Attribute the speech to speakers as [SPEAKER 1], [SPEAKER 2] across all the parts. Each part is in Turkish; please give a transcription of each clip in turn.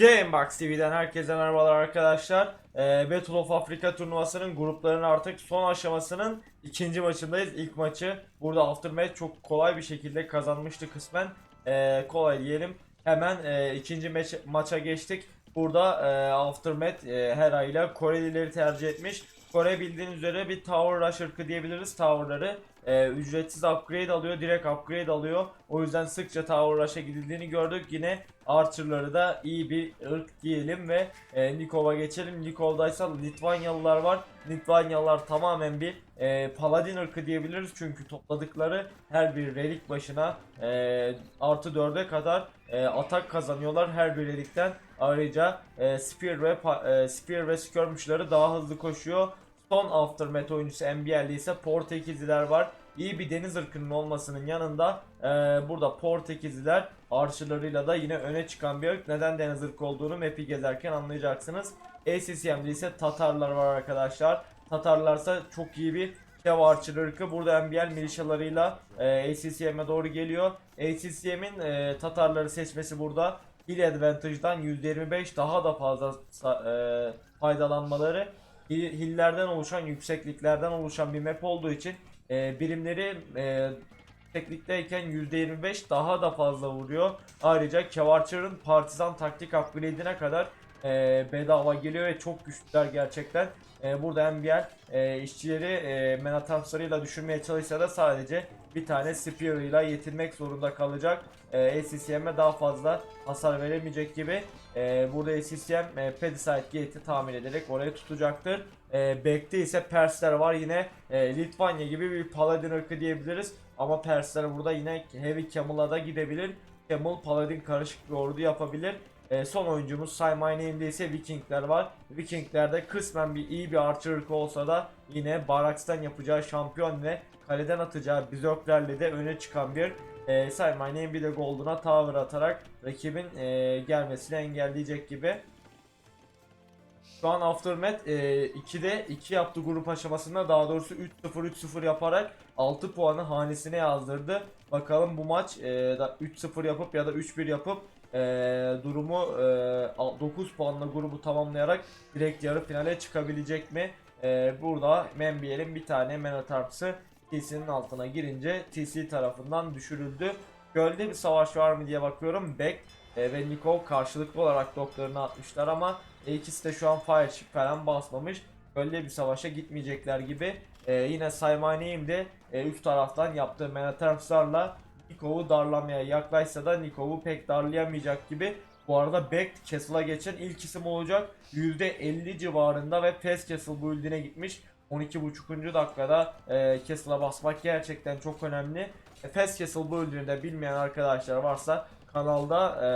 [SPEAKER 1] Gamebox TV'den herkese merhabalar arkadaşlar. Ee, Battle of Africa turnuvasının grupların artık son aşamasının ikinci maçındayız. İlk maçı burada Aftermath çok kolay bir şekilde kazanmıştı kısmen. Ee, kolay diyelim. Hemen e, ikinci maç, maça geçtik. Burada e, Aftermath e, Hera ile Korelileri tercih etmiş. Kore bildiğiniz üzere bir Tower Rush ırkı diyebiliriz. Tower'ları e, ücretsiz upgrade alıyor, direkt upgrade alıyor. O yüzden sıkça Tower Rush'a gidildiğini gördük. Yine Archer'ları da iyi bir ırk diyelim ve e, Nikov'a geçelim. Nikov'daysa Litvanyalılar var. Litvanyalılar tamamen bir e, Paladin ırkı diyebiliriz. Çünkü topladıkları her bir relik başına e, artı 4'e kadar e, atak kazanıyorlar her bir relikten. Ayrıca e, Spear ve e, Spear ve Skirmish'ları daha hızlı koşuyor. Son Aftermath oyuncusu NBL'de ise Portekizliler var. İyi bir deniz ırkının olmasının yanında e, burada Portekizliler archerlarıyla da yine öne çıkan bir ırk. Neden deniz ırkı olduğunu map'i gezerken anlayacaksınız. ACCM'de ise Tatarlar var arkadaşlar. Tatarlarsa çok iyi bir Kev Archer ırkı. Burada NBL milişalarıyla e, ACCM'e doğru geliyor. ACCM'in e, Tatarları seçmesi burada Hill Advantage'dan %25 daha da fazla e, faydalanmaları Hill- Hill'lerden oluşan, yüksekliklerden oluşan bir map olduğu için e, birimleri e, yükseklikteyken %25 daha da fazla vuruyor. Ayrıca Kevarcher'ın partizan taktik upgrade'ine kadar e, bedava geliyor ve çok güçlüler gerçekten. E, burada NBL e, işçileri e, Menatamslarıyla düşürmeye çalışsa da sadece bir tane Spear ile yetinmek zorunda kalacak. E, ACCM'e daha fazla hasar veremeyecek gibi. E, burada ACCM e, Pedicite Gate'i tamir ederek orayı tutacaktır. E, Back'te ise Persler var yine e, Litvanya gibi bir Paladin ırkı diyebiliriz. Ama Persler burada yine Heavy Camel'a da gidebilir. Camel Paladin karışık bir ordu yapabilir. E, son oyuncumuz Say My Name'de ise Vikingler var. Vikingler'de kısmen bir iyi bir archer ırkı olsa da yine Baraks'tan yapacağı şampiyon ve kaleden atacağı bizoklerle de öne çıkan bir e, Say My Name bir de Golden'a tower atarak rakibin e, gelmesini engelleyecek gibi. Şu an Aftermath e, 2'de 2 yaptı grup aşamasında daha doğrusu 3-0 3-0 yaparak 6 puanı hanesine yazdırdı. Bakalım bu maç e, da 3-0 yapıp ya da 3-1 yapıp e, durumu e, 9 puanla grubu tamamlayarak direkt yarı finale çıkabilecek mi? E, burada Membiel'in bir tane Menotarps'ı TC'nin altına girince TC tarafından düşürüldü. Gölde bir savaş var mı diye bakıyorum. Beck e, ve Nikov karşılıklı olarak doklarını atmışlar ama e, ikisi de şu an fire chip falan basmamış. Gölde bir savaşa gitmeyecekler gibi. E, yine Saymaneyim de e, üst taraftan yaptığı Menatarps'larla Nikov'u darlamaya yaklaşsa da Nikov'u pek darlayamayacak gibi. Bu arada Beck Castle'a geçen ilk isim olacak. %50 civarında ve Fast Castle build'ine gitmiş. 12.5. dakikada e, Castle'a basmak gerçekten çok önemli. E, Fast Castle build'ini de bilmeyen arkadaşlar varsa kanalda e,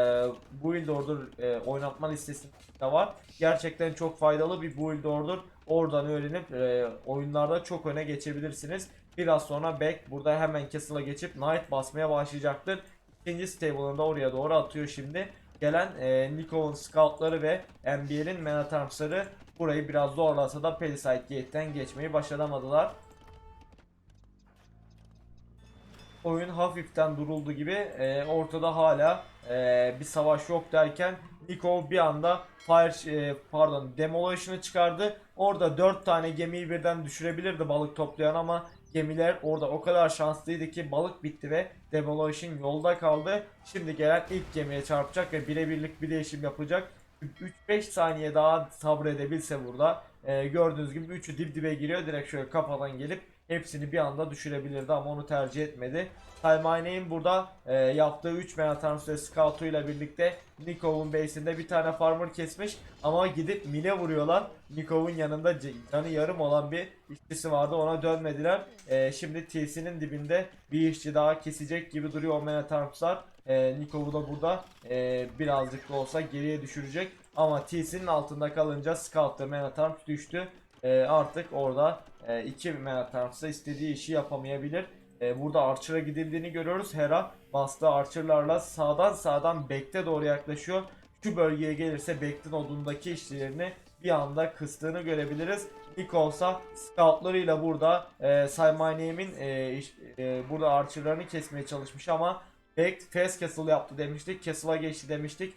[SPEAKER 1] build order e, oynatma listesi de var. Gerçekten çok faydalı bir build order. Oradan öğrenip e, oyunlarda çok öne geçebilirsiniz. Biraz sonra Beck burada hemen Castle'a geçip Knight basmaya başlayacaktır. İkinci stable'ını da oraya doğru atıyor şimdi. Gelen e, Nikov'un scoutları ve NBL'in Menatarms'ları burayı biraz zorlasa da Palisade Gate'den geçmeyi başaramadılar. Oyun hafiften duruldu gibi e, ortada hala e, bir savaş yok derken Nikov bir anda fire e, pardon demolition'ı çıkardı. Orada 4 tane gemiyi birden düşürebilirdi balık toplayan ama gemiler orada o kadar şanslıydı ki balık bitti ve demolition yolda kaldı. Şimdi gelen ilk gemiye çarpacak ve birebirlik bir değişim yapacak. 3-5 saniye daha sabredebilse burada e, gördüğünüz gibi 3'ü dip dibe giriyor direkt şöyle kafadan gelip hepsini bir anda düşürebilirdi ama onu tercih etmedi. Talmayne'in burada e, yaptığı 3 Menatarms ve Scout'u ile birlikte Nikov'un base'inde bir tane farmer kesmiş ama gidip Mine vuruyorlar. Nikov'un yanında canı yarım olan bir işçisi vardı ona dönmediler. E, şimdi TC'nin dibinde bir işçi daha kesecek gibi duruyor o Menatarms'lar. E, Nikov'u da burada e, birazcık da olsa geriye düşürecek. Ama TC'nin altında kalınca Scout ve Menatarms düştü. E, artık orada e, iki Menatarms'da istediği işi yapamayabilir. E, burada Archer'a gidildiğini görüyoruz. Hera bastığı Archer'larla sağdan sağdan Back'te doğru yaklaşıyor. Şu bölgeye gelirse Back'tin odundaki işçilerini bir anda kıstığını görebiliriz. İlk olsa scoutlarıyla burada e, Say My Name'in e, e, burada Archer'larını kesmeye çalışmış ama Back Fast Castle yaptı demiştik. Castle'a geçti demiştik.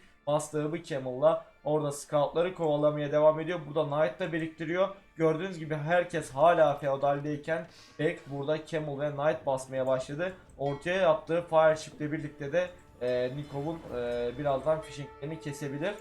[SPEAKER 1] bir Camel'la orada scoutları kovalamaya devam ediyor. Burada Knight da biriktiriyor. Gördüğünüz gibi herkes hala feodaldeyken Beck burada Camel ve Knight basmaya başladı. Ortaya yaptığı Fire Ship'le birlikte de e, Nikov'un e, birazdan fishinglerini kesebilir.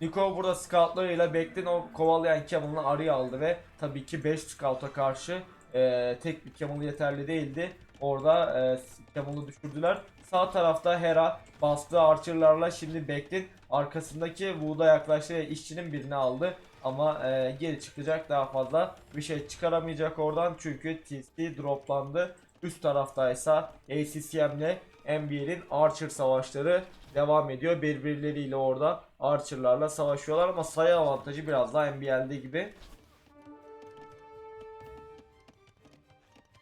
[SPEAKER 1] Nikov burada scoutlarıyla Beck'ten o kovalayan Camel'ını araya aldı ve tabii ki 5 scout'a karşı e, tek bir Camel yeterli değildi. Orada e, Camel'ı düşürdüler. Sağ tarafta Hera bastığı Archer'larla şimdi Beck'in arkasındaki Wood'a yaklaştı ve işçinin birini aldı. Ama e, geri çıkacak daha fazla bir şey çıkaramayacak oradan çünkü TC droplandı. Üst taraftaysa ACCM'le NBL'in Archer savaşları devam ediyor. Birbirleriyle orada Archer'larla savaşıyorlar ama sayı avantajı biraz daha NBL'de gibi.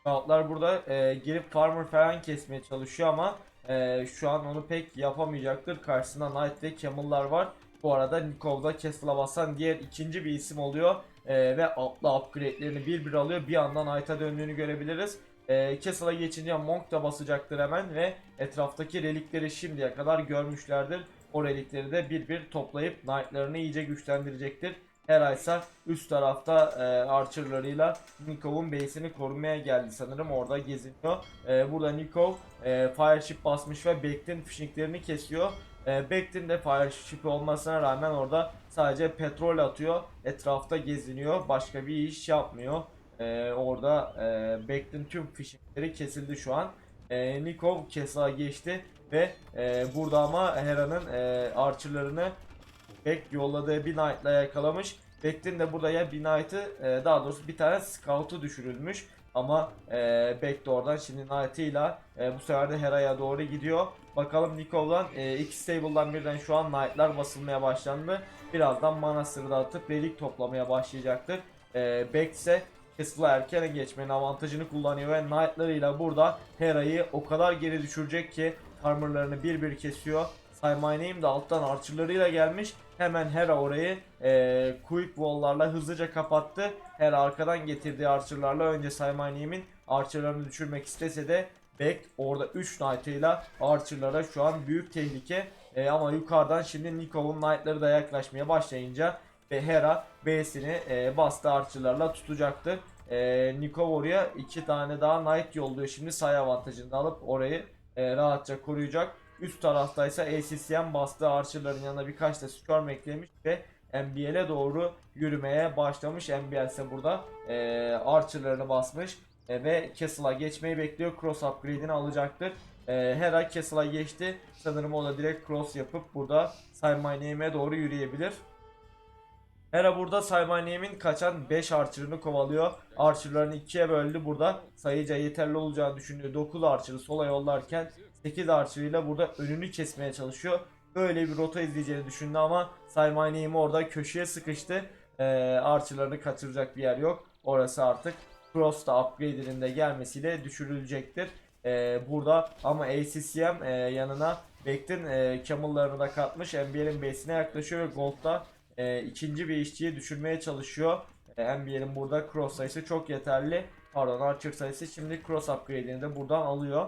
[SPEAKER 1] Scoutlar burada e, girip farmer falan kesmeye çalışıyor ama e, şu an onu pek yapamayacaktır. Karşısında Knight ve Camel'lar var. Bu arada Nikov'da Castle'a basan diğer ikinci bir isim oluyor. E, ve atlı upgrade'lerini bir bir alıyor. Bir anda Knight'a döndüğünü görebiliriz. E, Castle'a geçince Monk da basacaktır hemen ve etraftaki relikleri şimdiye kadar görmüşlerdir. O relikleri de bir bir toplayıp Knight'larını iyice güçlendirecektir. Hera ise üst tarafta e, Archer'larıyla Nikov'un base'ini korumaya geldi sanırım orada geziniyor. E, burada Nikov e, Fireship basmış ve Beck'tin fishinglerini kesiyor. E, Beck'tin de Fireship olmasına rağmen orada sadece petrol atıyor. Etrafta geziniyor. Başka bir iş yapmıyor. E, orada e, Beck'tin tüm fishingleri kesildi şu an. E, Nikov Kes'a geçti ve e, burada ama Hera'nın e, Archer'larını Beck yolladığı bir Knight'la yakalamış. Beck'tin de burada ya bir Knight'ı e, daha doğrusu bir tane Scout'u düşürülmüş. Ama e, Beck de oradan şimdi Knight'ıyla e, bu sefer de Hera'ya doğru gidiyor. Bakalım Nikov'dan e, iki stable'dan birden şu an Knight'lar basılmaya başlandı. Birazdan mana sırrı atıp relik toplamaya başlayacaktır. E, Beck ise Castle'a erken geçmenin avantajını kullanıyor ve Knight'larıyla burada Hera'yı o kadar geri düşürecek ki farmerlarını bir bir kesiyor. Say My Name de alttan archerlarıyla gelmiş. Hemen Hera orayı e, quick wall'larla hızlıca kapattı. Hera arkadan getirdiği archerlarla önce Say My Name'in archerlarını düşürmek istese de Beck orada 3 knight'ıyla archerlara şu an büyük tehlike. E, ama yukarıdan şimdi Nikov'un knight'ları da yaklaşmaya başlayınca ve Hera B'sini e, bastı archerlarla tutacaktır. E, Nikov oraya 2 tane daha knight yolluyor. Şimdi sayı avantajını alıp orayı e, rahatça koruyacak. Üst taraftaysa ACCM bastığı Archer'ların yanına birkaç da skirm eklemiş ve NBL'e doğru yürümeye başlamış. NBL ise burada e, Archer'larını basmış e, ve Castle'a geçmeyi bekliyor. Cross upgrade'ini alacaktır. E, Hera Castle'a geçti. Sanırım o da direkt cross yapıp burada Say My Name'e doğru yürüyebilir. Hera burada Say My Name'in kaçan 5 Archer'ını kovalıyor. Archer'larını ikiye böldü. Burada sayıca yeterli olacağını düşünüyor. 9 Archer'ı sola yollarken 8 Archer ile burada önünü kesmeye çalışıyor. Böyle bir rota izleyeceğini düşündü ama Say My Name'i orada köşeye sıkıştı. Ee, Archer'larını kaçıracak bir yer yok. Orası artık Cross'ta upgrade'inin de gelmesiyle düşürülecektir. Ee, burada ama ACCM e, yanına Beck'tin e, Camel'larını da katmış. NBL'in base'ine yaklaşıyor ve Gold'da e, ikinci bir işçiyi düşürmeye çalışıyor. E, NBL'in burada cross sayısı çok yeterli. Pardon Archer sayısı şimdi cross upgrade'ini de buradan alıyor.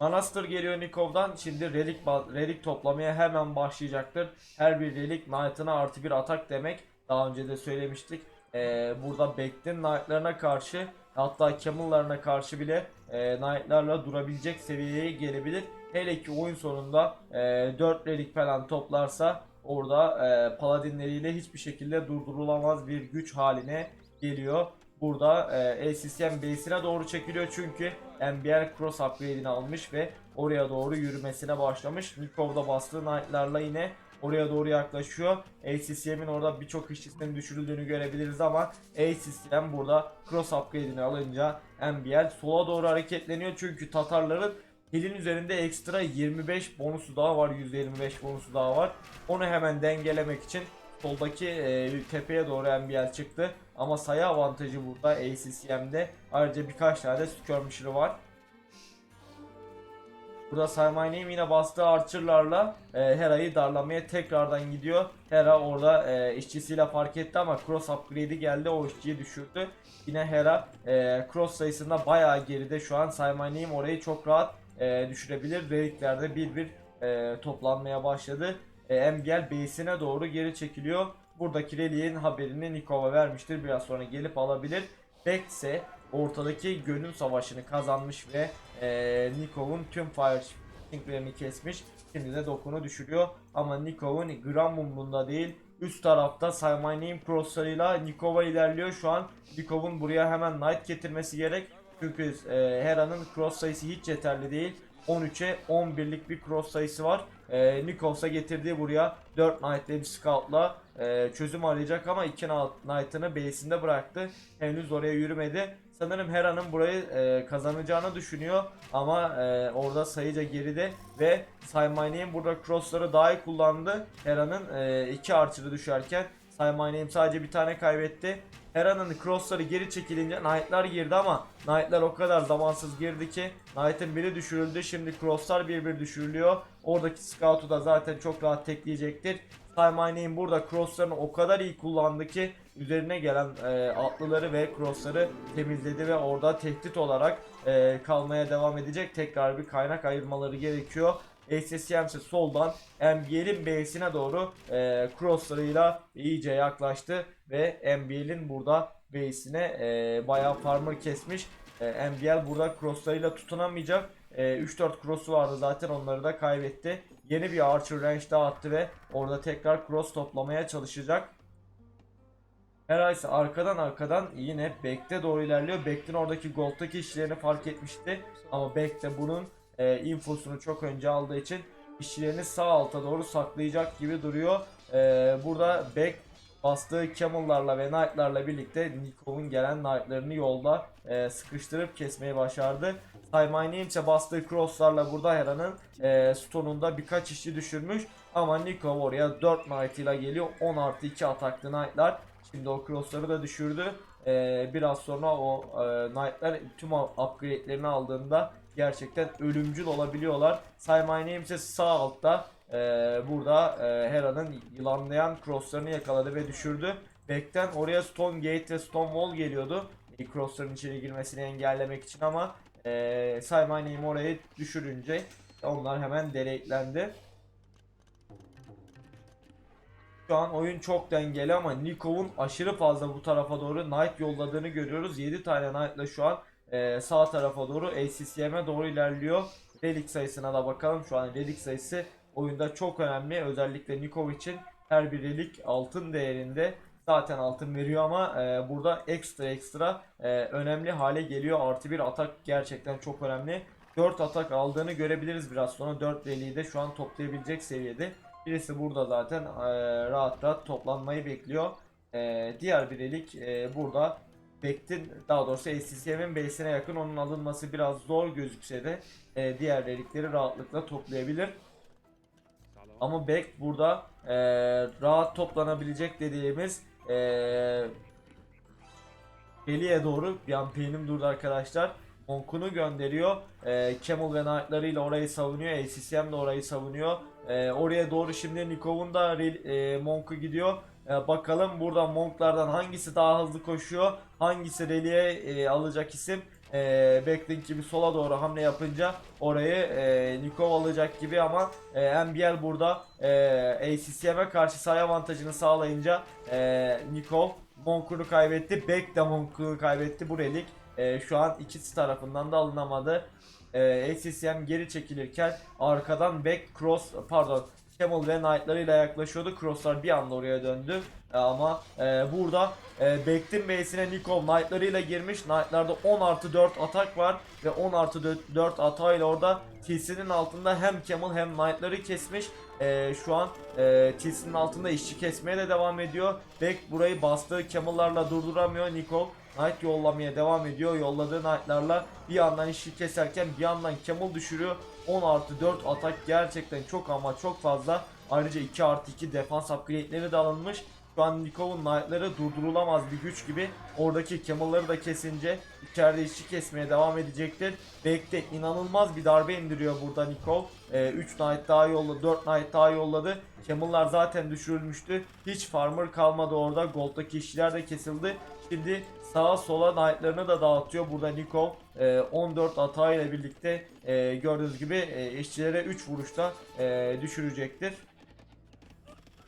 [SPEAKER 1] Manastır geliyor Nikov'dan. Şimdi relik, relik toplamaya hemen başlayacaktır. Her bir relik Knight'ına artı bir atak demek. Daha önce de söylemiştik. Ee, burada Beck'tin Knight'larına karşı hatta Camel'larına karşı bile e, Knight'larla durabilecek seviyeye gelebilir. Hele ki oyun sonunda e, 4 relik falan toplarsa orada e, Paladinleriyle hiçbir şekilde durdurulamaz bir güç haline geliyor. Burada e, ACCM base'ine doğru çekiliyor çünkü NBL Cross upgrade'ini almış ve oraya doğru yürümesine başlamış. Nikov'da bastığı Knight'larla yine oraya doğru yaklaşıyor. ACCM'in orada birçok işçisinin düşürüldüğünü görebiliriz ama ACCM burada Cross upgrade'ini alınca NBL sola doğru hareketleniyor çünkü Tatarların Hilin üzerinde ekstra 25 bonusu daha var. %25 bonusu daha var. Onu hemen dengelemek için soldaki e, tepeye doğru NBL çıktı. Ama sayı avantajı burada ACCM'de. Ayrıca birkaç tane skirmisher'ı var. Burada Name yine bastığı Archer'larla e, Hera'yı darlamaya tekrardan gidiyor. Hera orada e, işçisiyle fark etti ama Cross upgrade'i geldi o işçiyi düşürdü. Yine Hera e, Cross sayısında bayağı geride şu an Name orayı çok rahat e, düşürebilir. Reliklerde bir bir e, toplanmaya başladı. E, MGL base'ine doğru geri çekiliyor. Buradaki Relik'in haberini Nikova vermiştir. Biraz sonra gelip alabilir. Beck ortadaki gönül savaşını kazanmış ve e, Nikov'un tüm fire Stinklerini kesmiş. Şimdi de dokunu düşürüyor. Ama Nikov'un gram umrunda değil. Üst tarafta Say My Name Nikova ilerliyor. Şu an Nikov'un buraya hemen Knight getirmesi gerek. Çünkü e, Hera'nın cross sayısı hiç yeterli değil. 13'e 11'lik bir cross sayısı var. E, Nikov'sa getirdiği buraya 4 Knight'le bir scout'la e, çözüm arayacak ama 2 Knight'ını base'inde bıraktı. Henüz oraya yürümedi. Sanırım Hera'nın burayı e, kazanacağını düşünüyor ama e, orada sayıca geride ve Saymayne'in burada crossları daha iyi kullandı. Hera'nın e, iki archer'ı düşerken Saymayne'in sadece bir tane kaybetti. Hera'nın crossları geri çekilince Knight'lar girdi ama Knight'lar o kadar zamansız girdi ki Knight'ın biri düşürüldü. Şimdi crosslar bir bir düşürülüyor. Oradaki scout'u da zaten çok rahat tekleyecektir. Saymayne'in burada crosslarını o kadar iyi kullandı ki üzerine gelen e, atlıları ve crossları temizledi ve orada tehdit olarak e, kalmaya devam edecek. Tekrar bir kaynak ayırmaları gerekiyor. SSCM ise soldan MBL'in base'ine doğru e, crosslarıyla iyice yaklaştı ve MBL'in burada base'ine e, bayağı farmer kesmiş. E, MBL burada crosslarıyla tutunamayacak. E, 3-4 cross'u vardı zaten onları da kaybetti. Yeni bir Archer range daha attı ve orada tekrar cross toplamaya çalışacak. Hera ise arkadan arkadan yine Beck'te doğru ilerliyor. Beck'in oradaki Gold'daki işlerini fark etmişti. Ama Beck de bunun e, infosunu çok önce aldığı için işlerini sağ alta doğru saklayacak gibi duruyor. E, burada Beck bastığı Camel'larla ve Knight'larla birlikte Nikov'un gelen Knight'larını yolda e, sıkıştırıp kesmeyi başardı. Saymayne ise bastığı crosslarla burada Hera'nın e, stonunda birkaç işçi düşürmüş. Ama Nikov oraya 4 Knight ile geliyor. 10 artı 2 ataklı Knight'lar. Şimdi o crossları da düşürdü. Ee, biraz sonra o e, Knight'lar tüm upgrade'lerini aldığında gerçekten ölümcül olabiliyorlar. Say My Name ise sağ altta e, burada e, Hera'nın yılanlayan crosslarını yakaladı ve düşürdü. Back'ten oraya Stone Gate ve Stone Wall geliyordu. E, crossların içeri girmesini engellemek için ama e, Say My Name orayı düşürünce onlar hemen delete'lendi. Şu an oyun çok dengeli ama Nikov'un aşırı fazla bu tarafa doğru Knight yolladığını görüyoruz. 7 tane Knight'la şu an e, sağ tarafa doğru ACCM'e doğru ilerliyor. Relic sayısına da bakalım. Şu an Relic sayısı oyunda çok önemli. Özellikle Nikov için her bir Relic altın değerinde. Zaten altın veriyor ama e, burada ekstra ekstra e, önemli hale geliyor. Artı bir atak gerçekten çok önemli. 4 atak aldığını görebiliriz biraz sonra. 4 Relic'i de şu an toplayabilecek seviyede. Birisi burada zaten e, rahat rahat toplanmayı bekliyor. E, diğer bir elik e, burada Beck'tin daha doğrusu SCCM'in base'ine yakın onun alınması biraz zor gözükse de e, diğer relikleri rahatlıkla toplayabilir. Ama Beck burada e, rahat toplanabilecek dediğimiz e, Beli'ye doğru bir an peynim durdu arkadaşlar. Monk'unu gönderiyor. E, Camel ve Knight'larıyla orayı savunuyor. ACCM de orayı savunuyor. E, oraya doğru şimdi Nikov'un da e, Monk'u gidiyor. E, bakalım burada Monk'lardan hangisi daha hızlı koşuyor? Hangisi Reli'ye e, alacak isim? E, Backlink gibi sola doğru hamle yapınca orayı e, Nikov alacak gibi ama e, MBL burada e, ACCM'e karşı sayı avantajını sağlayınca e, Nikov Monk'unu kaybetti. Beck de Monk'unu kaybetti. Bu relik e, şu an ikisi tarafından da alınamadı. E, geri çekilirken arkadan Beck Cross pardon Camel ve Knight'larıyla yaklaşıyordu. Crosslar bir anda oraya döndü. E, ama e, burada e, Beck'tin base'ine Nikov Knight'larıyla girmiş. Knight'larda 10 artı 4 atak var. Ve 10 artı 4, 4 atağıyla orada TC'nin altında hem Camel hem Knight'ları kesmiş. E, şu an e, TC'nin altında işçi kesmeye de devam ediyor. Beck burayı bastığı Camel'larla durduramıyor. Nikov Knight yollamaya devam ediyor. Yolladığı Knight'larla bir yandan işi keserken bir yandan Camel düşürüyor. 10 artı 4 atak gerçekten çok ama çok fazla. Ayrıca 2 artı 2 defans upgrade'leri de alınmış. Nikov'un Knight'ları durdurulamaz bir güç gibi. Oradaki Camel'ları da kesince içeride işçi kesmeye devam edecektir. Bek'te inanılmaz bir darbe indiriyor burada Nikov. 3 Knight daha yolladı, 4 Knight daha yolladı. Camel'lar zaten düşürülmüştü. Hiç farmer kalmadı orada. Gold'daki işçiler de kesildi. Şimdi sağa sola Knight'larını da dağıtıyor. Burada Nikov e, 14 hata ile birlikte e, gördüğünüz gibi e, işçilere 3 vuruşta düşürecektir.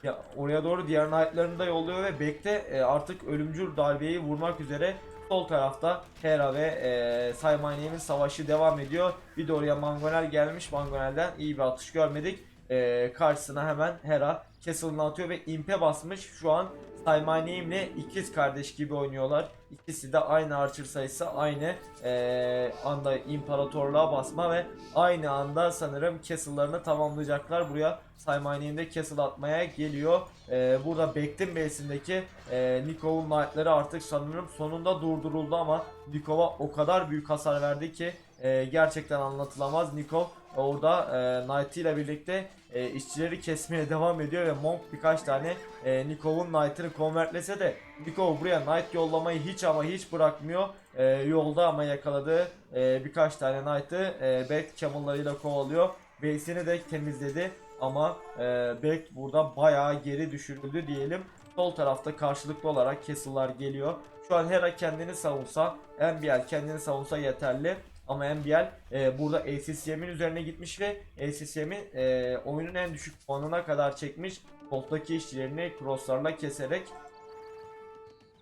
[SPEAKER 1] Ya oraya doğru diğer knight'larını da yolluyor ve Bek'te e, artık ölümcül darbeyi vurmak üzere sol tarafta Hera ve e, Saymaniye'nin savaşı devam ediyor. Bir de oraya Mangonel gelmiş. Mangonel'den iyi bir atış görmedik. E, karşısına hemen Hera Castle'ını atıyor ve impe basmış. Şu an Saymaniye'mle ikiz kardeş gibi oynuyorlar. İkisi de aynı archer sayısı aynı e, anda imparatorluğa basma ve aynı anda sanırım castle'larını tamamlayacaklar. Buraya Saymaniye'nin de castle atmaya geliyor. E, burada Bektin base'indeki e, Nikov'un knight'ları artık sanırım sonunda durduruldu ama Nikov'a o kadar büyük hasar verdi ki e, gerçekten anlatılamaz. Nikov orada e, Knight ile birlikte e, işçileri kesmeye devam ediyor ve Monk birkaç tane e, Nikov'un Knight'ını konvertlese de Nikov buraya Knight yollamayı hiç ama hiç bırakmıyor. E, yolda ama yakaladı e, birkaç tane Knight'ı e, Beck Camel'larıyla kovalıyor. Base'ini de temizledi ama e, Beck burada bayağı geri düşürüldü diyelim. Sol tarafta karşılıklı olarak Castle'lar geliyor. Şu an Hera kendini savunsa, NBL kendini savunsa yeterli. Ama NBL e, burada ACCM'in üzerine gitmiş ve ACCM'i e, oyunun en düşük puanına kadar çekmiş. Kolttaki işçilerini crosslarla keserek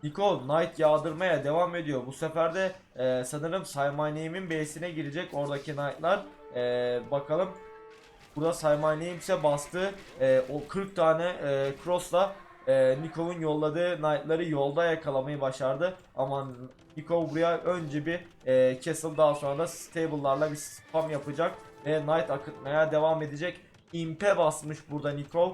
[SPEAKER 1] Niko Knight yağdırmaya devam ediyor. Bu sefer de e, sanırım Say My Name'in base'ine girecek oradaki Knight'lar. E, bakalım Burada Say My Name ise bastı. E, o 40 tane e, cross'la e, Nikov'un yolladığı Knight'ları yolda yakalamayı başardı. Ama Nikov buraya önce bir e, Castle daha sonra da Stable'larla bir spam yapacak. Ve Knight akıtmaya devam edecek. Impe basmış burada Nikov.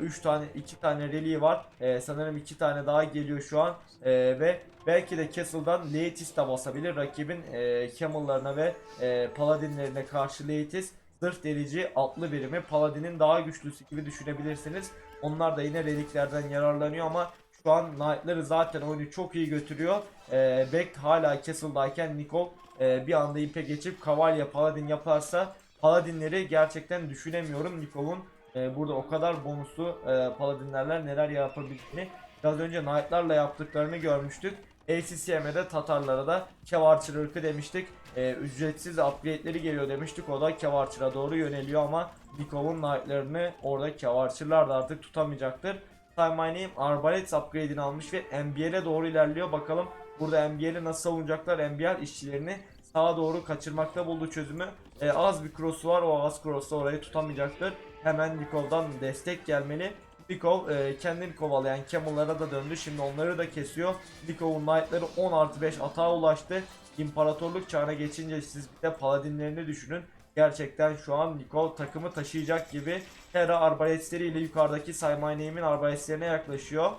[SPEAKER 1] 3 tane 2 tane rally var. E, sanırım 2 tane daha geliyor şu an. E, ve belki de Castle'dan Leitis de basabilir. Rakibin e, Camel'larına ve e, Paladinlerine karşı Leitis zırh delici atlı birimi Paladin'in daha güçlüsü gibi düşünebilirsiniz. Onlar da yine reliklerden yararlanıyor ama şu an Knight'ları zaten oyunu çok iyi götürüyor. Ee, Beck hala Castle'dayken Nikol e, bir anda ipe geçip Kavalya Paladin yaparsa Paladinleri gerçekten düşünemiyorum. Nikol'un e, burada o kadar bonuslu e, Paladinlerle neler yapabildiğini biraz önce Knight'larla yaptıklarını görmüştük. ACCM'de Tatarlara da Kevarçır ırkı demiştik. Ee, ücretsiz upgrade'leri geliyor demiştik. O da Kevarçır'a doğru yöneliyor ama Nikov'un Knight'larını orada Kevarçırlar da artık tutamayacaktır. Time My Name Arbalets upgrade'ini almış ve NBL'e doğru ilerliyor. Bakalım burada NBL'i nasıl savunacaklar? NBL işçilerini sağa doğru kaçırmakta buldu çözümü. Ee, az bir cross'u var. O az cross'ta orayı tutamayacaktır. Hemen Nikov'dan destek gelmeli. Nikov e, kendini kovalayan Camel'lara da döndü. Şimdi onları da kesiyor. Nikov'un Knight'ları 10 artı 5 atağa ulaştı. İmparatorluk çağına geçince siz bir de Paladinlerini düşünün. Gerçekten şu an Nikov takımı taşıyacak gibi Hera arbaletleriyle yukarıdaki Say My Name'in arbaletlerine yaklaşıyor.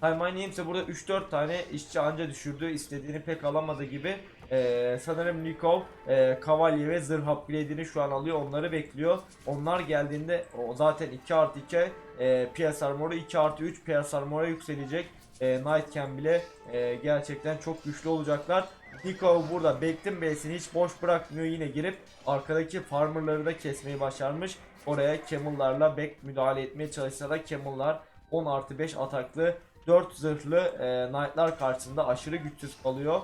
[SPEAKER 1] Say My Name ise burada 3-4 tane işçi anca düşürdü. istediğini pek alamadı gibi. Ee, sanırım Nikov e, Kavalye ve Zırh upgrade'ini şu an alıyor. Onları bekliyor. Onlar geldiğinde o zaten 2 artı 2 e, PS Armor'u 2 artı 3 PS Armor'a yükselecek. E, Nightcam bile e, gerçekten çok güçlü olacaklar. Nikov burada Bektin Base'ini hiç boş bırakmıyor. Yine girip arkadaki farmerları da kesmeyi başarmış. Oraya Camel'larla Bek müdahale etmeye çalışsa da Camel'lar 10 artı 5 ataklı 4 zırhlı e, Knight'lar karşısında aşırı güçsüz kalıyor.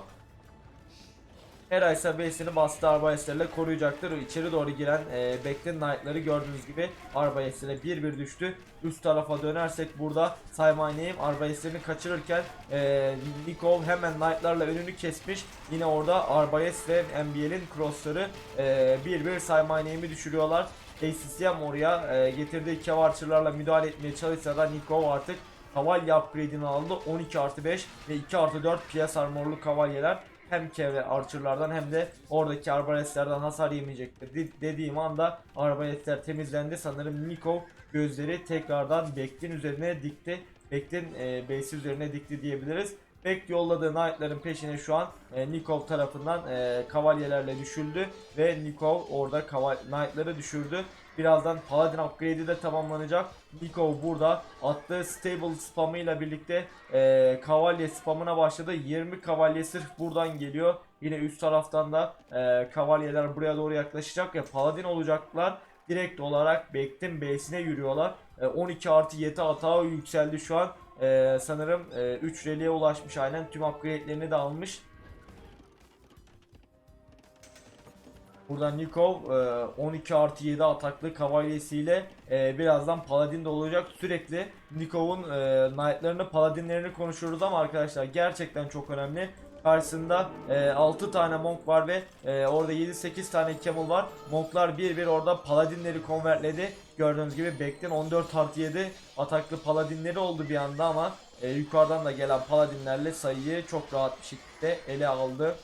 [SPEAKER 1] Hera ise base'ini bastı arbalestlerle koruyacaktır. İçeri doğru giren e, Bek'in Knight'ları gördüğünüz gibi arbalestlere 1-1 düştü. Üst tarafa dönersek burada Say My Name arbalestlerini kaçırırken e, Nikov hemen Knight'larla önünü kesmiş. Yine orada arbalest ve NBL'in crossları 1-1 e, Say My Name'i düşürüyorlar. ACCM oraya e, getirdiği Kevarçırlarla müdahale etmeye çalışsa da Nikov artık Kavalye upgrade'ini aldı. 12 artı 5 ve 2 artı 4 PS armorlu kavalyeler hem kevre archerlardan hem de oradaki arbaletlerden hasar yemeyecektir. De- dediğim anda arbaletler temizlendi. Sanırım Nikov gözleri tekrardan Bek'in üzerine dikti. Bek'in e, base'i üzerine dikti diyebiliriz. Bek yolladığı Knight'ların peşine şu an e, Nikov tarafından e, kavalyelerle düşüldü ve Nikov orada Knight'ları düşürdü. Birazdan Paladin upgrade'i de tamamlanacak. Nikov burada attığı stable spamıyla birlikte e, kavalye spamına başladı. 20 kavalye sırf buradan geliyor. Yine üst taraftan da e, kavalyeler buraya doğru yaklaşacak ve Paladin olacaklar. Direkt olarak Bek'tin base'ine yürüyorlar. E, 12 artı 7 atağı yükseldi şu an. E, sanırım e, 3 rally'e ulaşmış aynen. Tüm upgrade'lerini de almış. Burada Nikov e, 12 artı 7 ataklı kavalyesiyle e, birazdan Paladin de olacak. Sürekli Nikov'un e, Knight'larını Paladinlerini konuşuyoruz ama arkadaşlar gerçekten çok önemli. Karşısında e, 6 tane Monk var ve e, orada 7-8 tane Camel var. Monklar bir bir orada Paladinleri konvertledi. Gördüğünüz gibi Bek'ten 14 artı 7 ataklı Paladinleri oldu bir anda ama e, yukarıdan da gelen Paladinlerle sayıyı çok rahat bir şekilde ele aldı.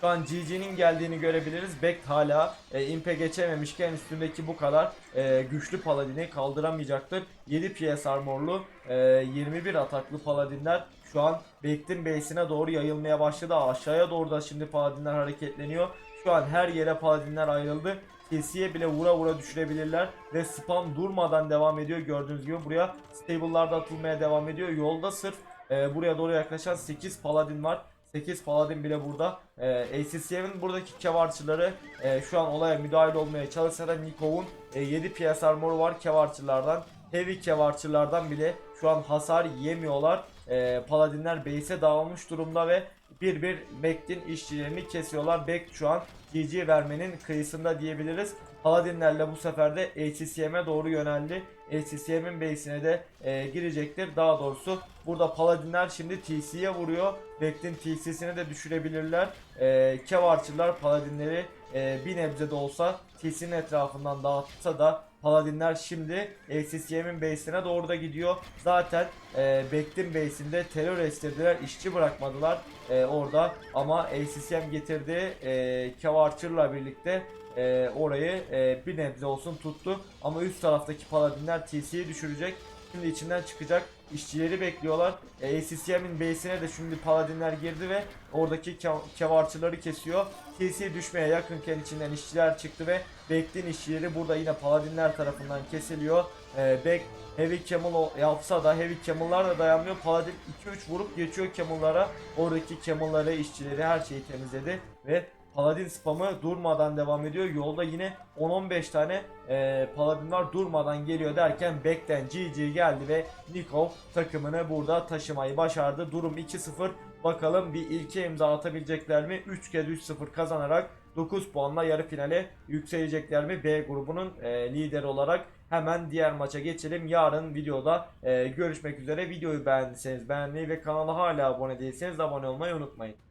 [SPEAKER 1] Şu an GG'nin geldiğini görebiliriz. Beck hala e, impe geçememişken üstündeki bu kadar e, güçlü paladini kaldıramayacaktır. 7 PS armorlu e, 21 ataklı paladinler şu an Beck'tin base'ine doğru yayılmaya başladı. Aşağıya doğru da şimdi paladinler hareketleniyor. Şu an her yere paladinler ayrıldı. Kesiye bile vura vura düşürebilirler ve spam durmadan devam ediyor. Gördüğünüz gibi buraya stable'lar da atılmaya devam ediyor. Yolda sırf e, buraya doğru yaklaşan 8 paladin var. 8 paladin bile burada. E, ACCM'in buradaki kevarçıları e, şu an olaya müdahil olmaya çalışsa da Nikov'un e, 7 PS armoru var kevarçılardan. Heavy kevarçılardan bile şu an hasar yemiyorlar. E, paladinler base'e dağılmış durumda ve bir bir Beck'in işçilerini kesiyorlar. Beck şu an GG vermenin kıyısında diyebiliriz. Paladinlerle bu sefer de ACCM'e doğru yöneldi. ACCM'in base'ine de e, girecektir. Daha doğrusu burada Paladinler şimdi TC'ye vuruyor. Beck'in TC'sini de düşürebilirler. E, Kevarçılar Paladinleri e, bir nebze de olsa TC'nin etrafından dağıtsa da Paladinler şimdi ACCM'in base'ine doğru da gidiyor. Zaten e, Beck'in base'inde terör estirdiler. işçi bırakmadılar e, orada. Ama ACCM getirdi. E, Kevarçır'la birlikte e, orayı e, bir nebze olsun tuttu. Ama üst taraftaki paladinler TC'yi düşürecek. Şimdi içinden çıkacak işçileri bekliyorlar. E, ACCM'in base'ine de şimdi paladinler girdi ve oradaki ke- kevarçıları kesiyor. TC düşmeye yakınken içinden işçiler çıktı ve Beck'in işçileri burada yine paladinler tarafından kesiliyor. E, Beck Heavy Camel yapsa da Heavy Camel'lar da dayanmıyor. Paladin 2-3 vurup geçiyor Camel'lara. Oradaki Camel'ları, işçileri her şeyi temizledi ve Paladin spamı durmadan devam ediyor. Yolda yine 10-15 tane e, Paladin var durmadan geliyor derken Beck'ten GG geldi ve Nikov takımını burada taşımayı başardı. Durum 2-0. Bakalım bir ilke imza atabilecekler mi? 3 kez 3-0 kazanarak 9 puanla yarı finale yükselecekler mi? B grubunun e, lideri olarak hemen diğer maça geçelim. Yarın videoda e, görüşmek üzere. Videoyu beğendiyseniz beğenmeyi ve kanala hala abone değilseniz abone olmayı unutmayın.